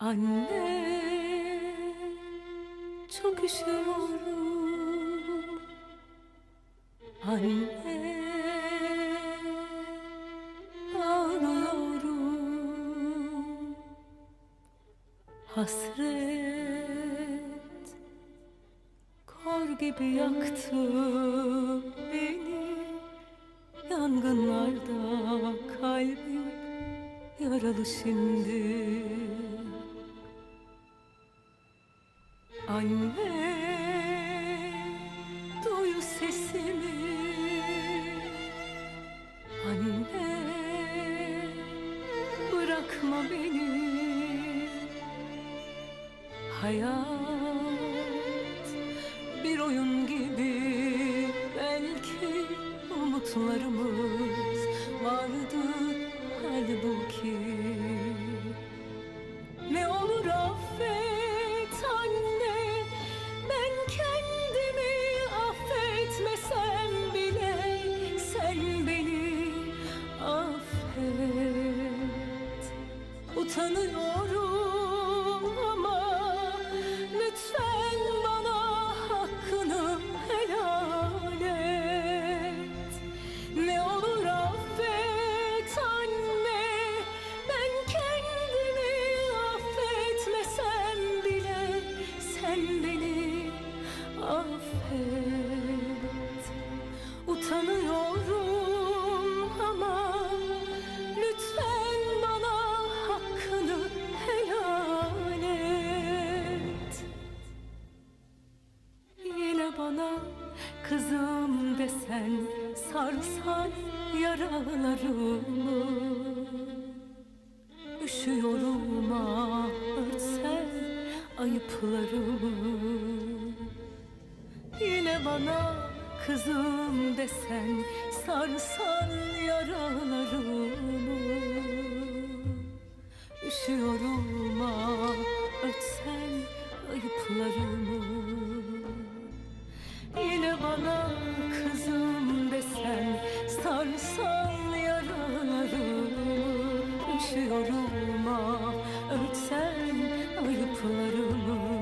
Anne çok üşüyorum. Anne ağlıyorum. Hasret kor gibi yaktı beni. Yangınlarda kalbim yaralı şimdi Anne duyu sesimi. Anne bırakma beni. Hayat bir oyun gibi. Belki umutlarımız vardı halbuki Utanıyorum bana kızım desen sarsan yaralarımı. Üşüyorum ah örtsen ayıplarımı. Yine bana kızım desen sarsan yaralarımı düşüyorum ah Örtsen ayıplarımı.